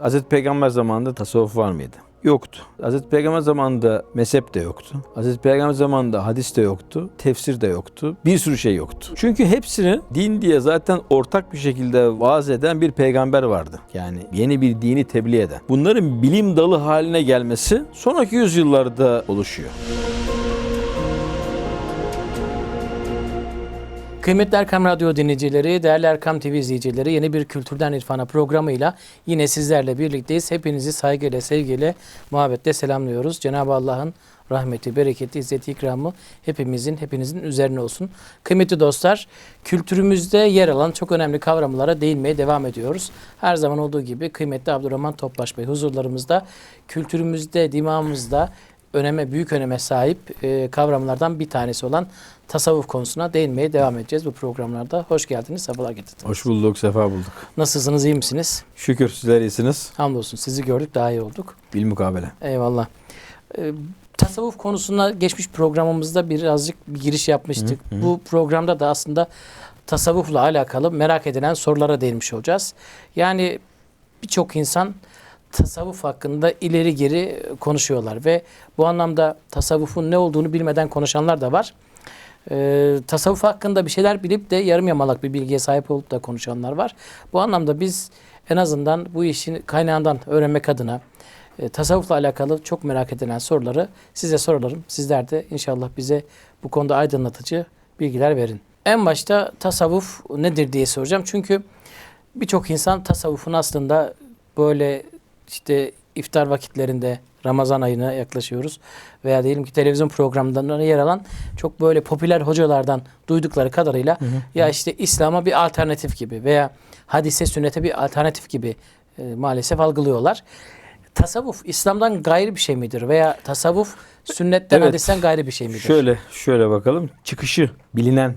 Hazreti Peygamber zamanında tasavvuf var mıydı? Yoktu. Hazreti Peygamber zamanında mezhep de yoktu. Hazreti Peygamber zamanında hadis de yoktu. Tefsir de yoktu. Bir sürü şey yoktu. Çünkü hepsini din diye zaten ortak bir şekilde vaaz eden bir peygamber vardı. Yani yeni bir dini tebliğ eden. Bunların bilim dalı haline gelmesi sonraki yüzyıllarda oluşuyor. Kıymetli Erkam Radyo dinleyicileri, değerli Erkam TV izleyicileri yeni bir Kültürden İrfana programıyla yine sizlerle birlikteyiz. Hepinizi saygıyla, sevgiyle, muhabbetle selamlıyoruz. Cenab-ı Allah'ın rahmeti, bereketi, izzeti, ikramı hepimizin, hepinizin üzerine olsun. Kıymetli dostlar, kültürümüzde yer alan çok önemli kavramlara değinmeye devam ediyoruz. Her zaman olduğu gibi kıymetli Abdurrahman Topbaş Bey huzurlarımızda, kültürümüzde, dimağımızda öneme, büyük öneme sahip e, kavramlardan bir tanesi olan tasavvuf konusuna değinmeye devam edeceğiz bu programlarda. Hoş geldiniz, sabahlar getirdiniz. Hoş bulduk, sefa bulduk. Nasılsınız, iyi misiniz? Şükür sizler iyisiniz. Hamdolsun sizi gördük, daha iyi olduk. Bilmukabele. Eyvallah. Ee, tasavvuf konusuna geçmiş programımızda birazcık bir giriş yapmıştık. Hı hı. Bu programda da aslında tasavvufla alakalı merak edilen sorulara değinmiş olacağız. Yani birçok insan tasavvuf hakkında ileri geri konuşuyorlar ve bu anlamda tasavvufun ne olduğunu bilmeden konuşanlar da var. Ee, tasavvuf hakkında bir şeyler bilip de yarım yamalak bir bilgiye sahip olup da konuşanlar var. Bu anlamda biz en azından bu işin kaynağından öğrenmek adına e, tasavvufla alakalı çok merak edilen soruları size sorarım. Sizler de inşallah bize bu konuda aydınlatıcı bilgiler verin. En başta tasavvuf nedir diye soracağım. Çünkü birçok insan tasavvufun aslında böyle işte iftar vakitlerinde Ramazan ayına yaklaşıyoruz veya diyelim ki televizyon programlarında yer alan çok böyle popüler hocalardan duydukları kadarıyla ya işte İslam'a bir alternatif gibi veya hadise sünnete bir alternatif gibi e, maalesef algılıyorlar. Tasavvuf İslam'dan gayrı bir şey midir veya tasavvuf sünnetten Evet. hadisten gayrı bir şey midir? Şöyle şöyle bakalım. Çıkışı bilinen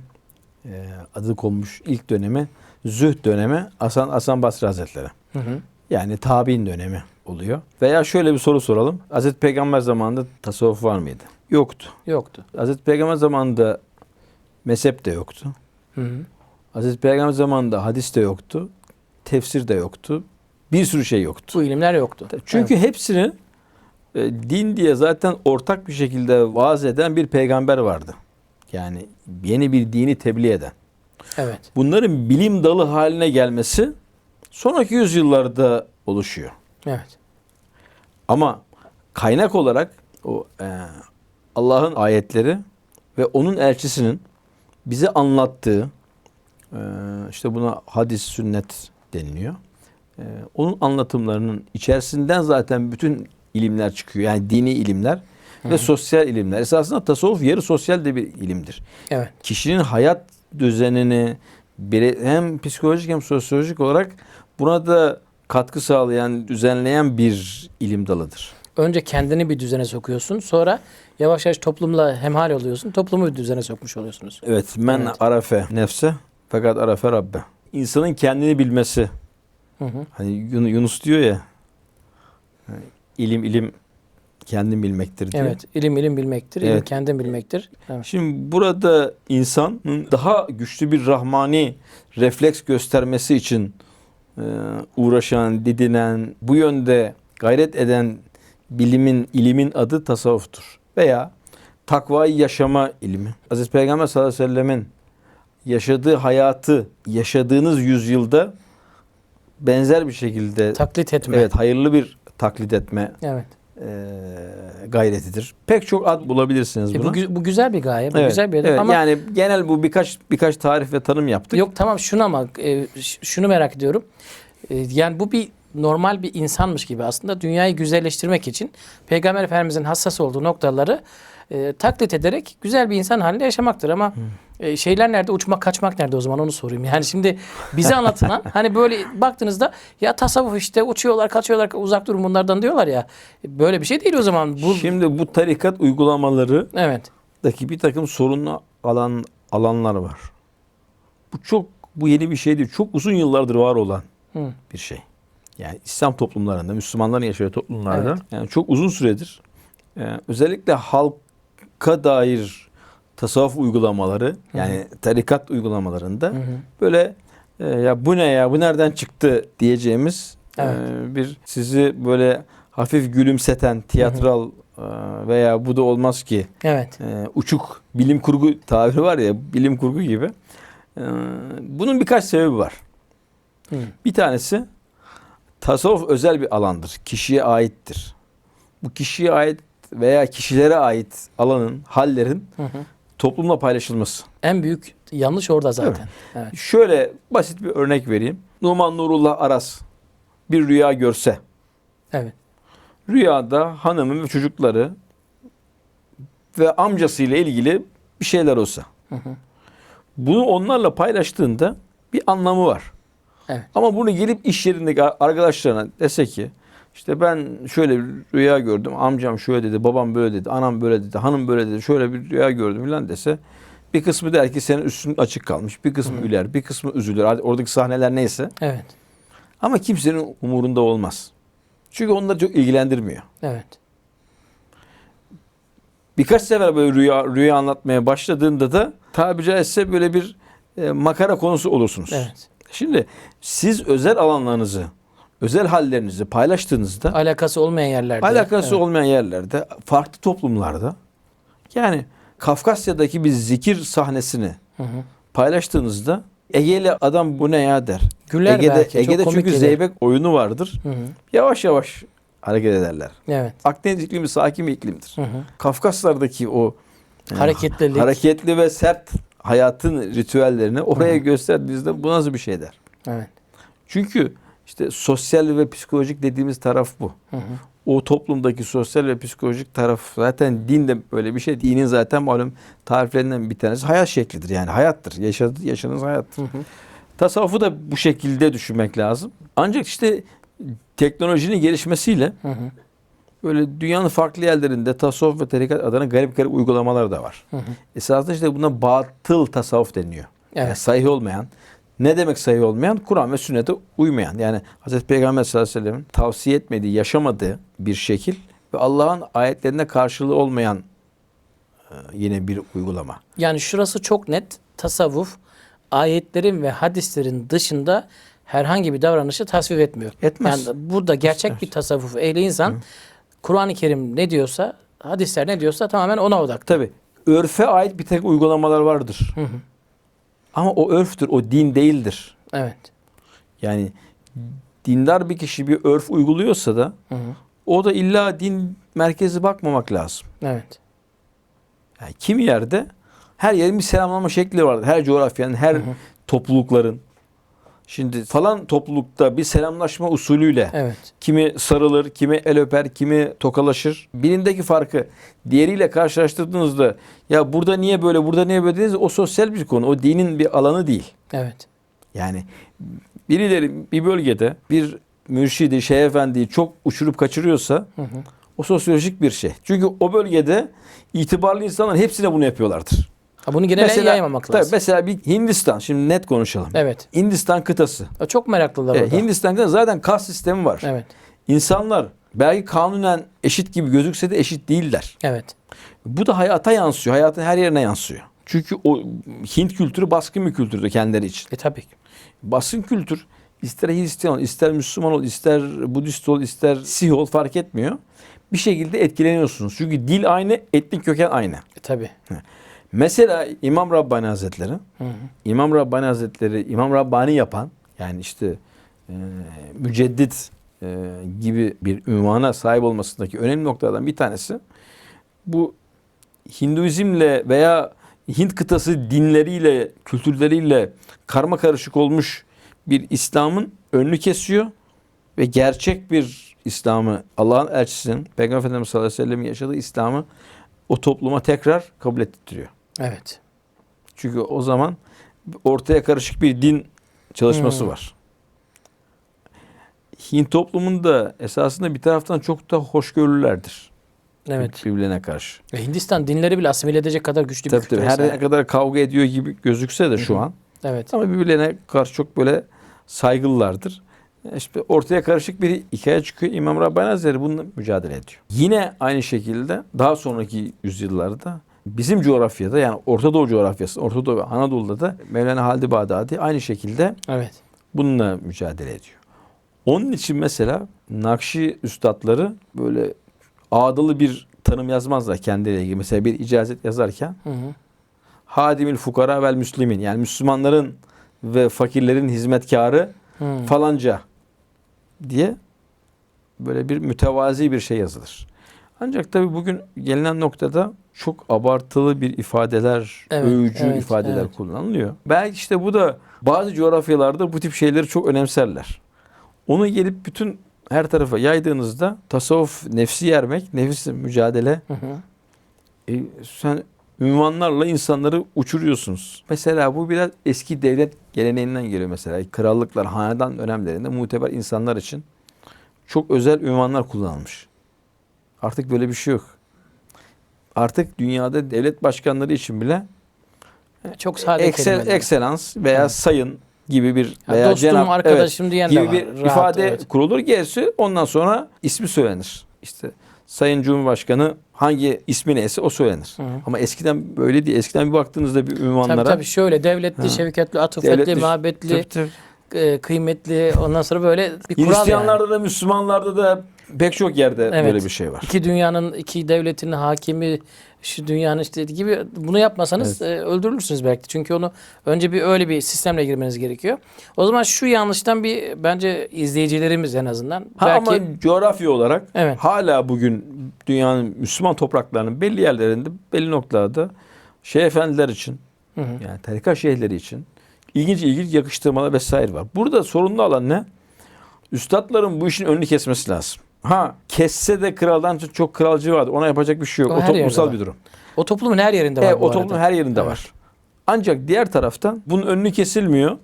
e, adı konmuş ilk dönemi Zühd dönemi Hasan Hasan Basri Hazretleri. Hı hı. Yani tabi'in dönemi oluyor. Veya şöyle bir soru soralım. Hazreti Peygamber zamanında tasavvuf var mıydı? Yoktu. Yoktu. Hazreti Peygamber zamanında mezhep de yoktu. Hı hı. Hazreti Peygamber zamanında hadis de yoktu. Tefsir de yoktu. Bir sürü şey yoktu. Bu ilimler yoktu. Çünkü hepsini e, din diye zaten ortak bir şekilde vaaz eden bir peygamber vardı. Yani yeni bir dini tebliğ eden. evet. Bunların bilim dalı haline gelmesi sonraki yüzyıllarda oluşuyor. Evet. Ama kaynak olarak o e, Allah'ın ayetleri ve onun elçisinin bize anlattığı e, işte buna hadis sünnet deniliyor. E, onun anlatımlarının içerisinden zaten bütün ilimler çıkıyor. Yani dini ilimler ve sosyal ilimler. Esasında tasavvuf yarı sosyal de bir ilimdir. Evet. Kişinin hayat düzenini bire- hem psikolojik hem sosyolojik olarak buna da katkı sağlayan, düzenleyen bir ilim dalıdır. Önce kendini bir düzene sokuyorsun. Sonra yavaş yavaş toplumla hemhal oluyorsun. Toplumu bir düzene sokmuş oluyorsunuz. Evet, men Evet. arafe nefse fakat arafe rabbe. İnsanın kendini bilmesi. Hı hı. Hani Yun- Yunus diyor ya, ilim ilim kendin bilmektir diyor. Evet. ilim ilim bilmektir. ilim Evet. kendin bilmektir. Evet. Şimdi burada insanın daha güçlü bir rahmani refleks göstermesi için uğraşan, didinen, bu yönde gayret eden bilimin, ilimin adı tasavvuftur. Veya takvayı yaşama ilmi. Aziz Peygamber sallallahu aleyhi ve sellemin yaşadığı hayatı yaşadığınız yüzyılda benzer bir şekilde Taklit etme. evet hayırlı bir taklit etme Evet. E, gayretidir. Pek çok ad bulabilirsiniz E, buna. bu, gü- bu güzel bir gaye. Bu Evet, güzel bir hedef evet. ama yani genel bu birkaç birkaç tarif ve tanım yaptık. yok tamam şunu ama e, şunu merak ediyorum. E, yani bu bir normal bir insanmış gibi aslında dünyayı güzelleştirmek için Peygamber Efendimizin hassas olduğu noktaları e, taklit ederek güzel bir insan halinde yaşamaktır ama e, şeyler nerede uçmak kaçmak nerede o zaman onu sorayım. Yani şimdi bize anlatılan hani böyle baktığınızda ya tasavvuf işte uçuyorlar kaçıyorlar uzak durun bunlardan diyorlar ya böyle bir şey değil o zaman. Bu, Şimdi bu tarikat uygulamalarıdaki evet bir takım sorunlu alan alanlar var. Bu çok bu yeni bir şey değil. Çok uzun yıllardır var olan Hı. bir şey. Yani İslam toplumlarında, Müslümanların yaşadığı toplumlarda Evet. yani çok uzun süredir e, özellikle halka dair tasavvuf uygulamaları yani tarikat uygulamalarında Hı hı. böyle e, ya bu ne ya bu nereden çıktı diyeceğimiz Evet. Ee, bir sizi böyle hafif gülümseten tiyatral e, veya bu da olmaz ki Evet. e, uçuk bilim kurgu tabiri var ya bilim kurgu gibi. Ee, bunun birkaç sebebi var. Hı. Bir tanesi tasavvuf özel bir alandır. Kişiye aittir. Bu kişiye ait veya kişilere ait alanın, hallerin Hı hı. toplumla paylaşılması. En büyük yanlış orada zaten. Evet. Şöyle basit bir örnek vereyim. Numan Nurullah Aras bir rüya görse, Evet. rüyada hanımı ve çocukları ve amcasıyla ilgili bir şeyler olsa. Hı hı. Bunu onlarla paylaştığında bir anlamı var. Evet. Ama bunu gelip iş yerindeki arkadaşlarına dese ki işte ben şöyle bir rüya gördüm. Amcam şöyle dedi, babam böyle dedi, anam böyle dedi, hanım böyle dedi. Şöyle bir rüya gördüm falan dese bir kısmı der ki senin üstün açık kalmış. Bir kısmı güler, bir kısmı üzülür. Oradaki sahneler neyse. Evet. Ama kimsenin umurunda olmaz. Çünkü onları çok ilgilendirmiyor. Evet. Birkaç sefer böyle rüya rüya anlatmaya başladığında da tabiri caizse böyle bir e, makara konusu olursunuz. Evet. Şimdi siz özel alanlarınızı, özel hallerinizi paylaştığınızda Alakası olmayan yerlerde. alakası evet. olmayan yerlerde, farklı toplumlarda yani Kafkasya'daki bir zikir sahnesini Hı hı. paylaştığınızda Ege'li adam bu ne ya der. Güler Ege'de, belki. çok Ege'de komik çünkü zeybek oyunu vardır. Hı hı. Yavaş yavaş hareket ederler. Evet. Akdeniz iklimi sakin bir iklimdir. Hı hı. Kafkaslardaki o e, Hareketlilik. hareketli ve sert hayatın ritüellerini oraya gösterdiğinizde bu nasıl bir şey der. Evet. Çünkü işte sosyal ve psikolojik dediğimiz taraf bu. Hı hı. O toplumdaki sosyal ve psikolojik taraf zaten din de böyle bir şey. Dinin zaten malum tariflerinden bir tanesi hayat şeklidir. Yani hayattır. Yaşadığı, yaşadığınız hayattır. Hı hı. Tasavvufu da bu şekilde düşünmek lazım. Ancak işte teknolojinin gelişmesiyle Hı hı. böyle dünyanın farklı yerlerinde tasavvuf ve tarikat adına garip garip uygulamalar da var. Hı hı. Esasında işte buna batıl tasavvuf deniyor. Yani Evet. sahih olmayan. Ne demek sahih olmayan? Kur'an ve sünnete uymayan. Yani Hz. Peygamber sallallahu aleyhi ve sellem'in tavsiye etmediği, yaşamadığı bir şekil ve Allah'ın ayetlerine karşılığı olmayan e, yine bir uygulama. Yani şurası çok net. Tasavvuf ayetlerin ve hadislerin dışında herhangi bir davranışı tasvip etmiyor. Etmez. Yani burada gerçek bir tasavvuf ehli insan Kur'an-ı Kerim ne diyorsa, hadisler ne diyorsa tamamen ona odaklı. Tabi örfe ait bir tek uygulamalar vardır. Hı hı. Ama o örftür, o din değildir. Evet. Yani dindar bir kişi bir örf uyguluyorsa da Hı hı. o da illa din merkezi bakmamak lazım. Evet. Yani kimi yerde her yerin bir selamlama şekli vardır. Her coğrafyanın, her toplulukların. Şimdi falan toplulukta bir selamlaşma usulüyle Evet. kimi sarılır, kimi el öper, kimi tokalaşır. Birindeki farkı diğeriyle karşılaştırdığınızda ya burada niye böyle, burada niye böyle dediğinizde o sosyal bir konu. O dinin bir alanı değil. Evet. Yani birileri bir bölgede bir mürşidi, şeyh efendiyi çok uçurup kaçırıyorsa Hı hı. o sosyolojik bir şey. Çünkü o bölgede itibarlı insanlar hepsine bunu yapıyorlardır. Ha, bunu genele yaymamak tabii lazım. mesela bir Hindistan, şimdi net konuşalım. Evet. Hindistan kıtası. O Çok meraklılar Evet, orada. Hindistan kıtası zaten kas sistemi var. Evet. İnsanlar belki kanunen eşit gibi gözükse de eşit değiller. Evet. Bu da hayata yansıyor. Hayatın her yerine yansıyor. Çünkü o Hint kültürü baskın bir kültürdü kendileri için. E tabii. ki. Basın kültür ister Hristiyan ol, ister Müslüman ol, ister Budist ol, ister Sih ol fark etmiyor. Bir şekilde etkileniyorsunuz. Çünkü dil aynı, etnik köken aynı. E tabii. Mesela İmam Rabbani Hazretleri, Hı hı. İmam Rabbani Hazretleri, İmam Rabbani yapan yani işte e, müceddit e, gibi bir ünvana sahip olmasındaki önemli noktalardan bir tanesi bu Hinduizmle veya Hint kıtası dinleriyle, kültürleriyle karma karışık olmuş bir İslam'ın önünü kesiyor ve gerçek bir İslam'ı Allah'ın elçisinin Peygamber Efendimiz sallallahu aleyhi ve sellem'in yaşadığı İslam'ı o topluma tekrar kabul ettiriyor. Evet. Çünkü o zaman ortaya karışık bir din çalışması Hmm. var. Hint toplumunda esasında bir taraftan çok da hoşgörülülerdir. Evet. Birbirlerine karşı. Ve Hindistan dinleri bile asimile edecek kadar güçlü bir Tabii kültüre tabii. Her ne kadar kavga ediyor gibi gözükse de şu an. Evet. Ama birbirlerine karşı çok böyle saygılılardır. İşte ortaya karışık bir hikaye çıkıyor. İmam Rabbani Hazretleri bununla mücadele ediyor. Yine aynı şekilde daha sonraki yüzyıllarda bizim coğrafyada yani Orta Doğu coğrafyası, Orta Doğu ve Anadolu'da da Mevlana Halid Bağdadi aynı şekilde Evet. bununla mücadele ediyor. Onun için mesela Nakşi üstadları böyle ağdalı bir tanım yazmazlar kendileriyle ilgili. Mesela bir icazet yazarken Hı hı. Hadimil fukara vel müslimin yani Müslümanların ve fakirlerin hizmetkarı Hı. falanca diye böyle bir mütevazi bir şey yazılır. Ancak tabii bugün gelinen noktada çok abartılı bir ifadeler, Evet, övücü evet, ifadeler evet. kullanılıyor. Belki işte bu da bazı coğrafyalarda bu tip şeyleri çok önemserler. Onu gelip bütün her tarafa yaydığınızda tasavvuf nefsi yermek, nefis mücadele Hı hı. e, sen ünvanlarla insanları uçuruyorsunuz. Mesela bu biraz eski devlet geleneğinden geliyor mesela. Krallıklar, hanedan dönemlerinde muteber insanlar için çok özel ünvanlar kullanılmış. Artık böyle bir şey yok. Artık dünyada devlet başkanları için bile Çok sade excel, kelimeler. excellence veya Evet. sayın gibi bir Ya veya dostum, cenap arkadaşım diyen de gibi var. bir Rahat, ifade evet. kurulur. Gerisi ondan sonra ismi söylenir. İşte Sayın Cumhurbaşkanı hangi ismi neyse o söylenir. Hı hı. Ama eskiden böyle değil. Eskiden bir baktığınızda bir ünvanlara Tabii tabii şöyle devletli, Ha. şevketli, atufetli, Devletli- muhabbetli, Tabii, tabii. e, kıymetli ondan sonra böyle bir kural yani. Hristiyanlarda da Müslümanlarda da pek çok yerde Evet. böyle bir şey var. İki dünyanın, iki devletin hakimi, şu dünyanın işte gibi bunu yapmasanız e, öldürülürsünüz belki. Çünkü onu önce bir öyle bir sistemle girmeniz gerekiyor. O zaman şu yanlıştan bir bence izleyicilerimiz en azından Ha, belki ama coğrafya olarak Evet. hala bugün dünyanın Müslüman topraklarının belli yerlerinde belli noktalarda şey efendiler için Hı hı. yani tarikat şeyhleri için ilginç ilginç yakıştırmalar vesaire var. Burada sorunlu alan ne? Üstadların bu işin önünü kesmesi lazım. Ha kesse de kraldan çok- çok kralcı vardı. Ona yapacak bir şey yok. O O, toplumsal bir durum. o toplumun her yerinde var bu o toplumun her yerinde Evet. var. Ancak diğer taraftan bunun önünü kesilmiyor.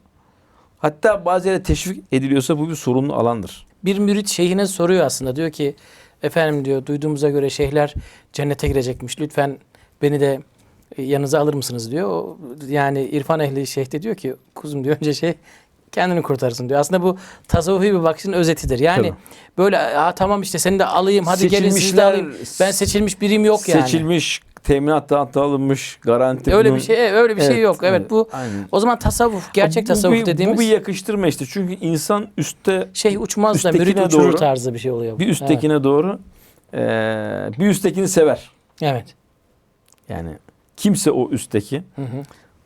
Hatta bazı yere teşvik ediliyorsa bu bir sorunlu alandır. Bir mürit şeyhine soruyor aslında. Diyor ki efendim diyor duyduğumuza göre şeyhler cennete girecekmiş. Lütfen beni de e, yanınıza alır mısınız diyor. Yani irfan ehli şeyh de diyor ki kuzum diyor önce şey kendini kurtarsın diyor. Aslında bu tasavvufi bir bakışın özetidir. Yani Tabii. böyle ha tamam işte seni de alayım hadi gelin sizi de alayım. Ben seçilmiş birim yok yani. Seçilmiş, teminat dağıtı alınmış, garanti. Öyle bunun- bir şey öyle bir şey yok. Evet bu aynen. o zaman tasavvuf gerçek Bu tasavvuf bir- dediğimiz Bu bir yakıştırma işte. Çünkü insan üstte şey uçmaz da mürit uçurur doğru- tarzı bir şey oluyor. bir üsttekine doğru eee, bir üsttekini sever. Evet. evet. Yani kimse o üstteki Hı hı.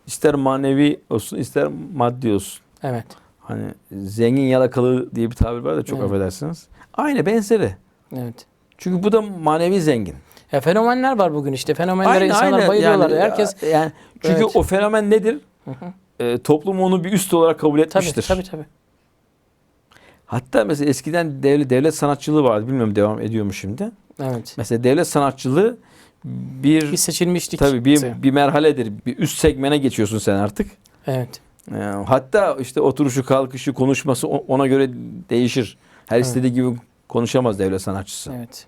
ister manevi olsun ister maddi olsun. Evet. Hani zengin yalakalı diye bir tabir var da çok Evet. affedersiniz. Aynı benzeri. Evet. Çünkü bu da manevi zengin. Ya fenomenler var bugün işte. Fenomenlere insanlar bayılıyorlar. Yani, Herkes yani çünkü Evet. o fenomen nedir? Hı hı. Ee, toplum onu bir üst olarak kabul tabii etmiştir. tabii tabii. Hatta mesela eskiden devlet, devlet sanatçılığı vardı. Bilmiyorum devam ediyor mu şimdi. Evet. Mesela devlet sanatçılığı bir Bir seçilmişlik. tabii bir, bir merhaledir. Bir üst segmene geçiyorsun sen artık. Evet. Hatta işte oturuşu, kalkışı, konuşması ona göre değişir. Her Evet. istediği gibi konuşamaz devlet sanatçısı. Evet.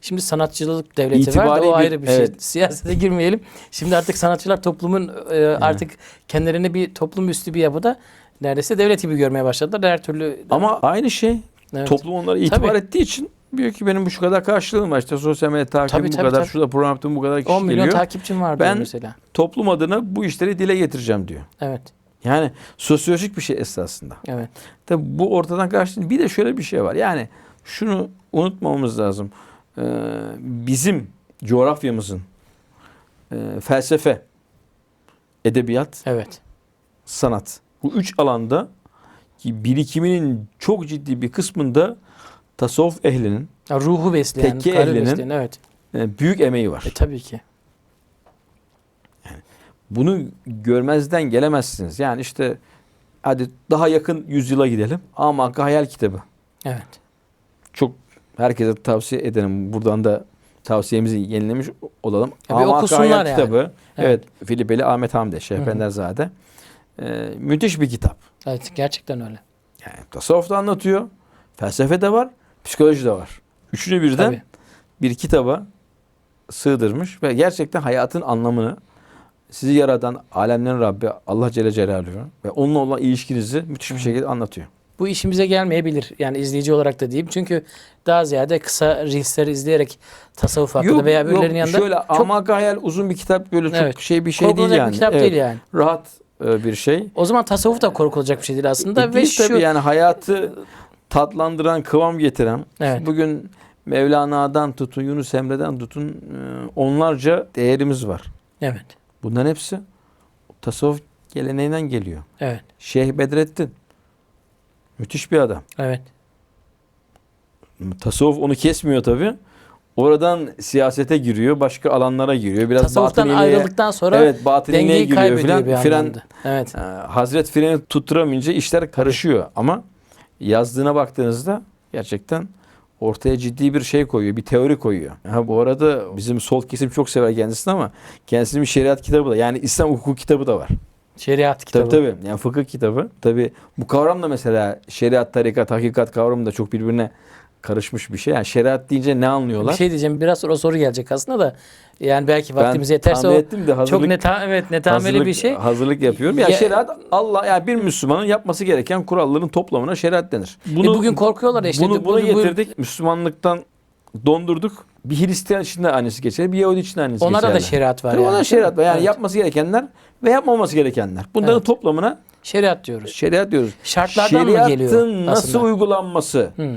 Şimdi sanatçılık devleti var İtibari da o bir- ayrı bir şey. evet. Siyasete girmeyelim. Şimdi artık sanatçılar toplumun e, artık kendilerini bir toplum üstü bir yapıda neredeyse devlet gibi görmeye başladılar. Her türlü Ama aynı şey evet. toplum onlara itibar Tabii. ettiği için diyor ki benim bu şu kadar karşılığım var. İşte sosyal medya takibim Tabii, bu tabii, kadar, tabii. şurada program yaptım bu kadar kişi 10 milyon geliyor. takipçim var Ben- diyor mesela. Toplum adına bu işleri dile getireceğim diyor. Evet. Yani sosyolojik bir şey esasında. Evet. Tabi bu ortadan karşı bir de şöyle bir şey var. Yani şunu unutmamamız lazım. Ee, bizim coğrafyamızın e, felsefe, edebiyat, Evet. sanat bu üç alanda ki birikiminin çok ciddi bir kısmında tasavvuf ehlinin Ya ruhu besleyen, Tekke ehlinin- besleyen. Evet. e, büyük emeği var. E, tabii ki. Bunu görmezden gelemezsiniz. Yani işte hadi daha yakın yüzyıla gidelim. Amak'a Hayal kitabı. Evet. Çok herkese tavsiye edelim. Buradan da tavsiyemizi yenilemiş olalım. Ya bir Amak'a okusunlar Hayal yani. kitabı. Evet. Evet. Filipeli Ahmet Hamdi, Şeyh. Penderzade. Ee, müthiş bir kitap. Evet gerçekten öyle. Yani tasavvuf da anlatıyor. Felsefe de var. Psikoloji de var. Üçünü birden Tabii. bir kitaba sığdırmış ve gerçekten hayatın anlamını sizi yaratan alemlerin Rabbi Allah Celle Celaluhu ve onunla olan ilişkinizi müthiş bir şekilde anlatıyor. Bu işimize gelmeyebilir. Yani izleyici olarak da diyeyim. Çünkü daha ziyade kısa reelsleri izleyerek tasavvuf hakkında veya birilerinin yanında şöyle çok Amak Hayal uzun bir kitap böyle çok Evet. şey bir şey değil korkulacak yani. bir kitap Evet, değil yani. Rahat e, bir şey. O zaman tasavvuf da korkulacak bir şey değil aslında. E, Ve şu tabii yani hayatı tatlandıran, kıvam getiren, Evet. bugün Mevlana'dan tutun, Yunus Emre'den tutun e, onlarca değerimiz var. Evet. Bunların hepsi tasavvuf geleneğinden geliyor. Evet. Şeyh Bedrettin müthiş bir adam. Evet. Tasavvuf onu kesmiyor tabi. Oradan siyasete giriyor, başka alanlara giriyor. Biraz Tasavvuftan ayrıldıktan sonra evet, dengeyi giriyor filan. bir Fren. Evet. e, Hazret freni tutturamayınca işler karışıyor. Ama yazdığına baktığınızda gerçekten ortaya ciddi bir şey koyuyor, bir teori koyuyor. Ha, bu arada bizim sol kesim çok sever kendisini ama kendisinin bir şeriat kitabı da yani İslam hukuku kitabı da var. Şeriat kitabı. Tabii tabii. Yani fıkıh kitabı. Tabii bu kavram da mesela şeriat, tarikat, hakikat kavramı da çok birbirine karışmış bir şey. Yani şeriat deyince ne anlıyorlar? Bir şey diyeceğim biraz sonra o soru gelecek aslında da yani belki vaktimiz yeterse tahmin o ettim de hazırlık, çok neta evet netameli hazırlık, bir şey. Hazırlık yapıyorum. Ya, Ya- şeriat Allah yani bir Müslümanın yapması gereken kuralların toplamına şeriat denir. E bugün korkuyorlar işte. bunu, bu- bunu bu- getirdik. Müslümanlıktan dondurduk. Bir Hristiyan için de aynısı geçerli. Bir Yahudi için de aynısı Onlara da geçerli. şeriat var. Tabii yani. Ona şeriat var. Yani Evet. yapması gerekenler ve yapmaması gerekenler. Bunların Evet. toplamına Şeriat diyoruz. şeriat diyoruz. Şartlardan mı Şeriatın geliyor nasıl aslında? uygulanması, Hı.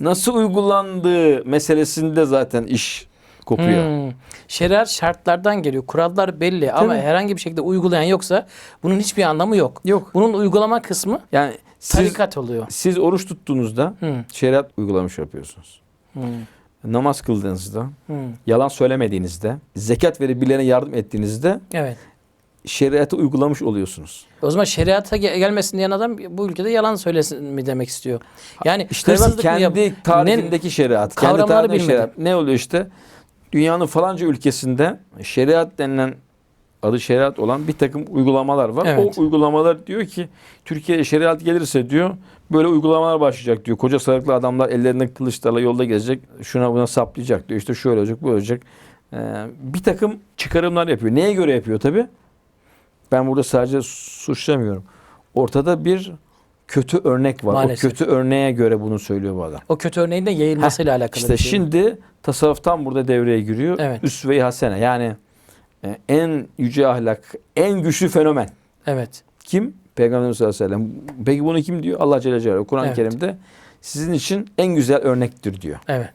Nasıl uygulandığı meselesinde zaten iş kopuyor. Hmm. Şeriat şartlardan geliyor. Kurallar belli ama Tabii. herhangi bir şekilde uygulayan yoksa bunun hiçbir anlamı yok. Yok. Bunun uygulama kısmı Yani siz tarikat oluyor. siz oruç tuttuğunuzda Hı. şeriat uygulamış yapıyorsunuz. Hı. Namaz kıldığınızda, Hı. yalan söylemediğinizde, zekat verip birilerine yardım ettiğinizde Evet. Şeriatı uygulamış oluyorsunuz. O zaman şeriata ge- gelmesin diyen adam bu ülkede yalan söylesin mi demek istiyor. Yani İşte hırsızlık mı yap- kendi tarifindeki şeriat, kendi Kavramları tarifindeki bilmedi. şeriat. Ne oluyor işte? Dünyanın falanca ülkesinde şeriat denilen adı şeriat olan bir takım uygulamalar var. Evet. O uygulamalar diyor ki Türkiye'ye şeriat gelirse diyor böyle uygulamalar başlayacak diyor. Koca sarıklı adamlar ellerinde kılıçlarla yolda gezecek. Şuna buna saplayacak diyor. İşte şöyle olacak, böyle olacak. Ee, bir takım çıkarımlar yapıyor. Neye göre yapıyor tabi? Ben burada sadece suçlamıyorum. Ortada bir kötü örnek var. Maalesef. O kötü örneğe göre bunu söylüyor bu adam. o kötü örneğin de yayılmasıyla alakalı İşte şey. şimdi tasavvuftan burada devreye giriyor. Evet. Üsve-i hasene yani e, en yüce ahlak, en güçlü fenomen. Evet. Kim? Peygamberimiz sallallahu aleyhi ve sellem. Peki bunu kim diyor? Allah Celle Celaluhu. Kur'an-ı Evet. Kerim'de sizin için en güzel örnektir diyor. Evet.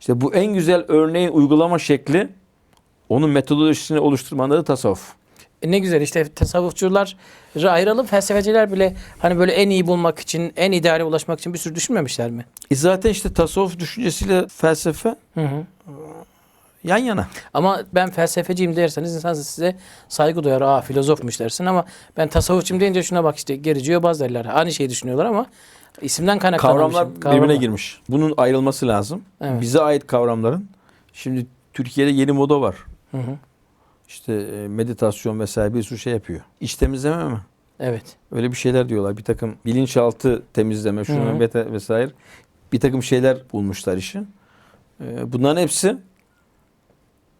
İşte bu en güzel örneğin uygulama şekli onun metodolojisini oluşturmanın adı tasavvuf. E ne güzel işte tasavvufçular ayıralım felsefeciler bile hani böyle en iyi bulmak için en ideale ulaşmak için bir sürü düşünmemişler mi? E zaten işte tasavvuf düşüncesiyle felsefe Hı hı. yan yana. Ama ben felsefeciyim derseniz insan size saygı duyar. Aa filozofmuş dersin ama ben tasavvufçuyum deyince şuna bak işte gerici yobaz derler. Aynı şeyi düşünüyorlar ama isimden kaynaklanmış. Kavramlar birbirine girmiş. Bunun ayrılması lazım. Evet. Bize ait kavramların. Şimdi Türkiye'de yeni moda var. Hı hı. İşte e, meditasyon vesaire bir sürü şey yapıyor. İç temizleme mi? Evet. Öyle bir şeyler diyorlar. Bir takım bilinçaltı temizleme, şunu vesaire. Bir takım şeyler bulmuşlar işi. E, Bunların hepsi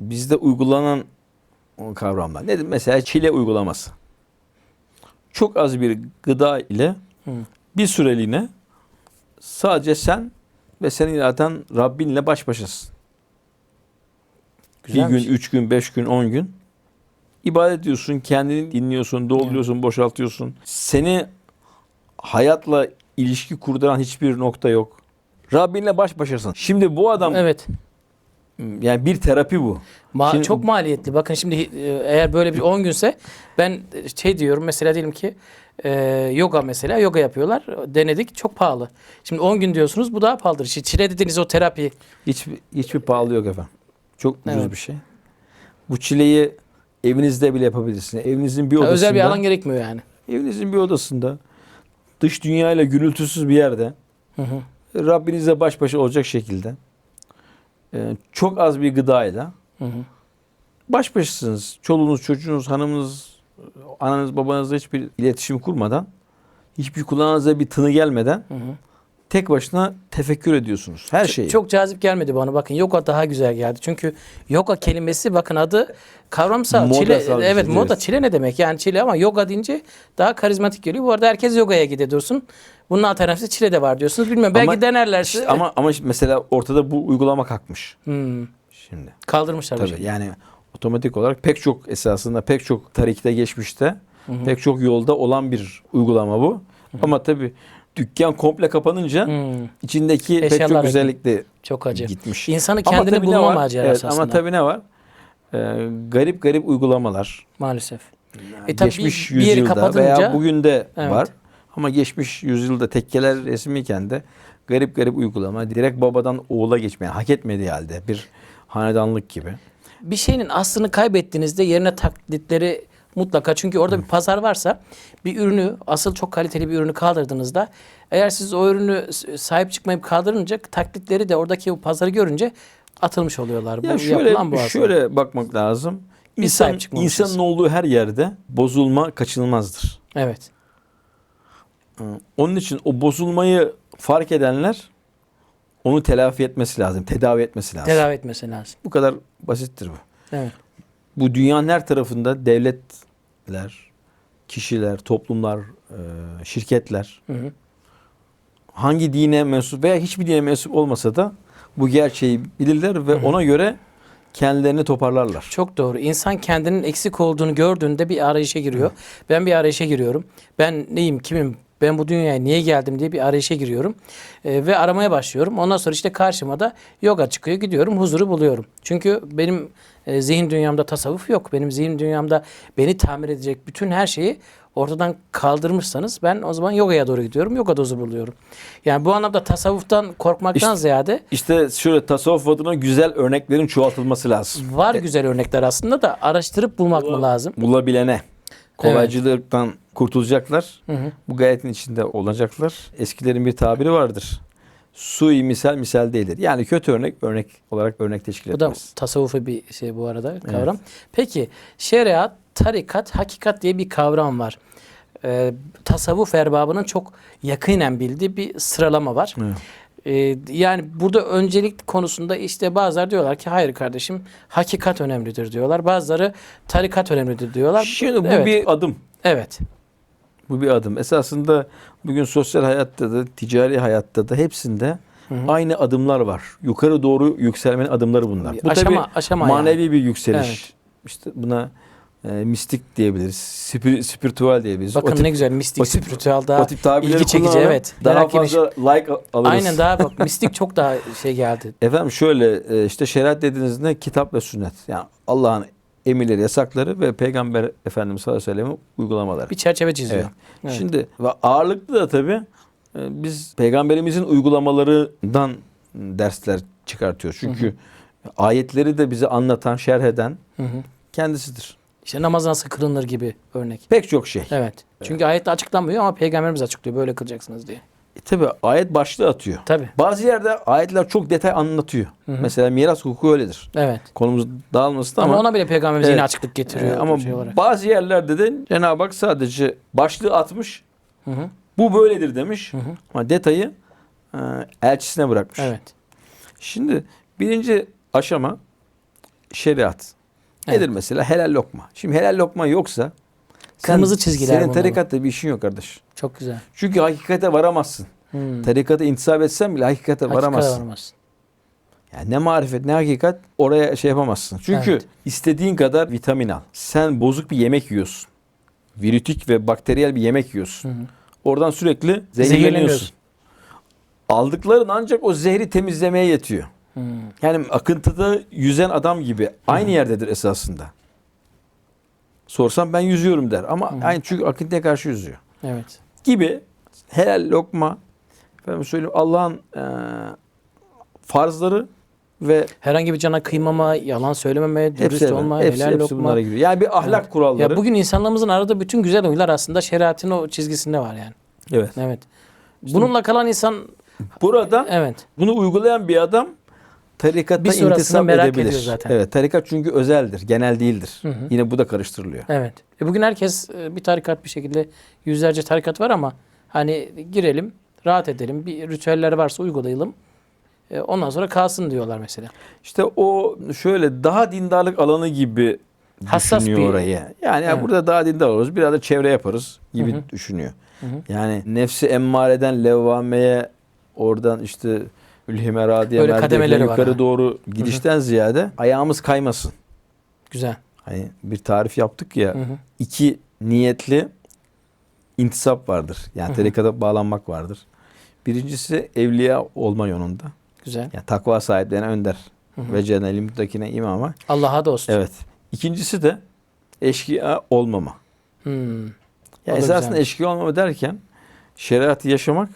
bizde uygulanan kavramlar. Nedir? Mesela çile uygulaması. Çok az bir gıda ile Hı. bir süreliğine sadece sen ve senin yaratan Rabbinle baş başasın. Bir gün, Güzelmiş. üç gün, beş gün, on gün ibadet ediyorsun, kendini dinliyorsun, dolduruyorsun, boşaltıyorsun. Seni hayatla ilişki kurduran hiçbir nokta yok. Rabbinle baş başasın. Şimdi bu adam Evet. yani bir terapi bu. Ma- Şimdi- çok maliyetli. Bakın şimdi e, eğer böyle bir 10 günse ben şey diyorum mesela diyelim ki e, yoga mesela yoga yapıyorlar. Denedik çok pahalı. Şimdi 10 gün diyorsunuz bu daha pahalıdır. Çi- Çile dediğiniz o terapi. Hiç hiçbir pahalı yok efendim. Çok ucuz Evet. bir şey. Bu çileyi evinizde bile yapabilirsiniz. Evinizin bir odasında. özel bir alan gerekmiyor yani. Evinizin bir odasında dış dünyayla gürültüsüz bir yerde Hı hı. Rabbinizle baş başa olacak şekilde e, çok az bir gıdayla Hı hı. baş başasınız. Çoluğunuz, çocuğunuz, hanımınız, ananız, babanızla hiçbir iletişim kurmadan, hiçbir kulağınıza bir tını gelmeden Hı hı. Tek başına tefekkür ediyorsunuz. Her şeyi. Çok cazip gelmedi bana. Bakın yoga daha güzel geldi. Çünkü yoga kelimesi bakın adı kavramsal. Modasal çile, evet evet. moda çile ne demek? Yani çile ama yoga deyince daha karizmatik geliyor. Bu arada herkes yogaya gidiyor diyorsun. Bunun alternatifinde çile de var diyorsunuz. Bilmiyorum belki Ama denerlerse. İşte ama ama mesela ortada bu uygulama kalkmış Hmm, şimdi. kaldırmışlar Tabii şey. yani otomatik olarak pek çok esasında pek çok tarihte geçmişte Hı hı. pek çok yolda olan bir uygulama bu. Ama tabii dükkan komple kapanınca Hmm, içindeki pek Eşyalar çok güzellik de çok acı. gitmiş. İnsanı Ama kendini tabii ne bulma var? macerası Evet, aslında. Ama tabii ne var? Ee, garip garip uygulamalar. Maalesef. E tabii geçmiş bir- bir yeri yüzyılda kapatınca- veya bugün de Evet. var. Ama geçmiş yüzyılda tekkeler resmiyken de garip garip uygulama. Direkt babadan oğula geçmeye hak etmediği halde bir hanedanlık gibi. bir şeyin aslını kaybettiğinizde yerine taklitleri mutlaka çünkü orada bir pazar varsa bir ürünü asıl çok kaliteli bir ürünü kaldırdığınızda eğer siz o ürünü sahip çıkmayıp kaldırınca taklitleri de oradaki o pazarı görünce atılmış oluyorlar. Ya bu şöyle bu şöyle bakmak lazım. Biz İnsan, insanın olduğu her yerde bozulma kaçınılmazdır. Evet. Onun için o bozulmayı fark edenler onu telafi etmesi lazım, tedavi etmesi lazım. Tedavi etmesi lazım. Bu kadar basittir bu. Evet. Bu dünyanın her tarafında devletler, kişiler, toplumlar, e, şirketler Hı hı. hangi dine mensup veya hiçbir dine mensup olmasa da bu gerçeği bilirler ve ona göre kendilerini toparlarlar. Çok doğru. İnsan kendinin eksik olduğunu gördüğünde bir arayışa giriyor. Ben bir arayışa giriyorum. Ben neyim, kimim, ben bu dünyaya niye geldim diye bir arayışa giriyorum. Ee, ve aramaya başlıyorum. Ondan sonra işte karşıma da yoga çıkıyor. Gidiyorum, huzuru buluyorum. Çünkü benim e, zihin dünyamda tasavvuf yok. Benim zihin dünyamda beni tamir edecek bütün her şeyi ortadan kaldırmışsanız ben o zaman yogaya doğru gidiyorum. Yoga huzur buluyorum. Yani bu anlamda tasavvuftan korkmaktan İşte- ziyade İşte şöyle tasavvuf adına güzel örneklerin çoğaltılması lazım. var güzel örnekler aslında da araştırıp bulmak mı lazım? Bulabilene kolaycılıktan kurtulacaklar. Hı hı. Bu gayetin içinde olacaklar. Eskilerin bir tabiri vardır. Sui misal misal değildir. Yani kötü örnek örnek olarak örnek teşkil Bu da etmez. tasavvufi bir şey bu arada kavram. Peki şeriat, tarikat, hakikat diye bir kavram var. Ee, tasavvuf erbabının çok yakinen bildiği bir sıralama var. Evet. Ee, yani burada öncelik konusunda işte bazıları diyorlar ki hayır kardeşim hakikat önemlidir diyorlar. Bazıları tarikat önemlidir diyorlar. Şimdi bu Evet. bir adım. Evet. Bu bir adım. Esasında bugün sosyal hayatta da, ticari hayatta da hepsinde Hı hı. aynı adımlar var. Yukarı doğru yükselmenin adımları bunlar. Bu aşama- tabii aşama manevi bir yükseliş. Evet. İşte buna e, mistik diyebiliriz. Spir, spiritüel diyebiliriz. Bakın o tip, ne güzel mistik, spiritüel daha ilgi çekici, evet. Daha Merak fazla like a- alırız. Aynen daha bak mistik çok daha şey geldi. Efendim şöyle e, işte şeriat dediğinizde kitap ve sünnet. Yani Allah'ın emirleri, yasakları ve Peygamber Efendimiz sallallahu aleyhi ve sellem'in uygulamaları. Bir çerçeve çiziyor. Evet. Evet. Şimdi ve ağırlıklı da tabii e, biz peygamberimizin uygulamalarından dersler çıkartıyoruz. Çünkü ayetleri de bize anlatan, şerh eden Hı hı. kendisidir. İşte namaz nasıl kılınır gibi örnek. Pek çok şey. Evet. Çünkü ayette açıklanmıyor ama peygamberimiz açıklıyor böyle kılacaksınız diye. E, tabii ayet başlığı atıyor. Tabii. Bazı yerde ayetler çok detay anlatıyor. Hı hı. Mesela miras hukuku öyledir. Evet. Konumuz dağılmasın Ama, ama, ona bile peygamberimiz yine Evet. açıklık getiriyor. e, ama şey olarak. bazı yerlerde de Cenab-ı Hak sadece başlığı atmış. Hı hı. Bu böyledir demiş. Hı hı. Ama detayı e, elçisine bırakmış. Evet. Şimdi birinci aşama şeriat. Evet. Nedir mesela? Helal lokma. Şimdi helal lokma yoksa Kırmızı çizgiler Senin bunlar. tarikatta bir işin yok kardeş. Çok güzel. Çünkü hakikate varamazsın. Hmm. Tarikata intisap etsen bile hakikate Hakikate varamazsın. varamazsın. Yani ne marifet ne hakikat oraya şey yapamazsın. Çünkü Evet. istediğin kadar vitamin al. Sen bozuk bir yemek yiyorsun. Virütik ve bakteriyel bir yemek yiyorsun. Oradan sürekli Zehirleniyorsun. zehirleniyorsun. Aldıkların ancak o zehri temizlemeye yetiyor. Hmm. Yani akıntıda yüzen adam gibi aynı yerdedir esasında. Sorsam ben yüzüyorum der ama aynı çünkü akıntıya karşı yüzüyor. Evet. Gibi helal lokma efendim söyleyeyim Allah'ın eee, farzları ve Herhangi bir cana kıymama, yalan söylememe, dürüst hepsi, olma, hepsi, helal hepsi lokma. bunlara giriyor. Yani bir ahlak kuralları. Ya bugün insanlığımızın aradığı bütün güzel huylar aslında şeriatın o çizgisinde var yani. evet. Evet. Bununla kalan insan Burada evet. bunu uygulayan bir adam tarikatta Bir intisap merak edebilir. ediyor zaten. Evet, tarikat çünkü özeldir, genel değildir. Hı hı. Yine bu da karıştırılıyor. Evet. E bugün herkes e, bir tarikat bir şekilde yüzlerce tarikat var ama hani girelim, rahat edelim, bir ritüeller varsa uygulayalım. E, ondan sonra kalsın diyorlar mesela. İşte o şöyle daha dindarlık alanı gibi Hassas düşünüyor bir- orayı. Yani ya Evet. burada daha dindar oluruz. Biraz da çevre yaparız gibi Hı hı. düşünüyor. Hı hı. Yani nefsi emmareden levvameye oradan işte ülhimera diye Böyle merdiven kademeleri var yukarı ha. doğru gidişten ziyade ayağımız kaymasın. Güzel. Hani bir tarif yaptık ya. İki niyetli intisap vardır. Yani tarikata bağlanmak vardır. Birincisi evliya olma yolunda. Güzel. Yani takva sahiplerine önder. Ve cenel mutlakine imama. Allah'a dost. Evet. İkincisi de eşkıya olmama. Hmm. O Yani da esasında güzelmiş. eşkıya olmama derken şeriatı yaşamak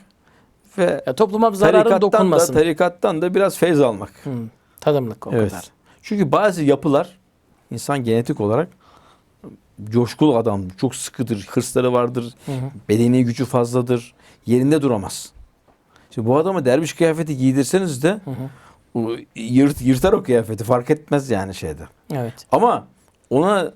ve Ya topluma zararın tarikattan da, dokunmasın. tarikattan da biraz feyz almak. Hmm. Tadımlık o Evet. kadar. Çünkü bazı yapılar insan genetik olarak coşkulu adam, çok sıkıdır, hırsları vardır, Hı hı. bedeni gücü fazladır, yerinde duramaz. Şimdi bu adamı derviş kıyafeti giydirseniz de Hı hı. o yırt, yırtar o kıyafeti fark etmez yani şeyde. Evet. Ama ona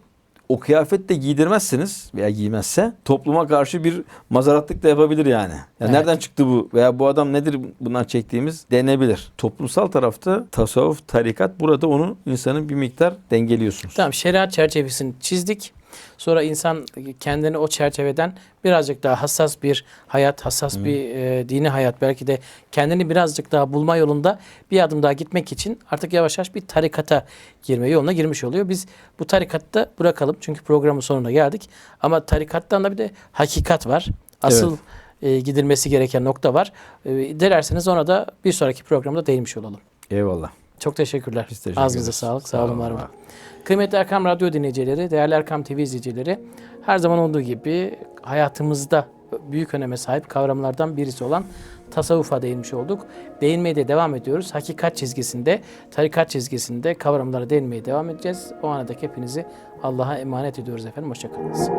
o kıyafet de giydirmezseniz veya giymezse topluma karşı bir mazaratlık da yapabilir yani. Ya Evet. Nereden çıktı bu veya bu adam nedir bundan çektiğimiz denebilir. Toplumsal tarafta tasavvuf, tarikat burada onu insanın bir miktar dengeliyorsunuz. Tamam şeriat çerçevesini çizdik. Sonra insan kendini o çerçeveden birazcık daha hassas bir hayat, hassas bir e, dini hayat belki de kendini birazcık daha bulma yolunda bir adım daha gitmek için artık yavaş yavaş bir tarikata girme yoluna girmiş oluyor. Biz bu tarikatta bırakalım çünkü programın sonuna geldik. Ama tarikattan da bir de hakikat var. Asıl e, gidilmesi gereken nokta var. E, dilerseniz ona da bir sonraki programda değinmiş olalım. Eyvallah. Çok teşekkürler. Biz teşekkür Ağzınıza sağlık. Sağ, olun, var olun. Kıymetli Erkam Radyo dinleyicileri, değerli Erkam TV izleyicileri, her zaman olduğu gibi hayatımızda büyük öneme sahip kavramlardan birisi olan tasavvufa değinmiş olduk. Değinmeye de devam ediyoruz. Hakikat çizgisinde, tarikat çizgisinde kavramlara değinmeye devam edeceğiz. O ana dek hepinizi Allah'a emanet ediyoruz efendim. Hoşçakalınız.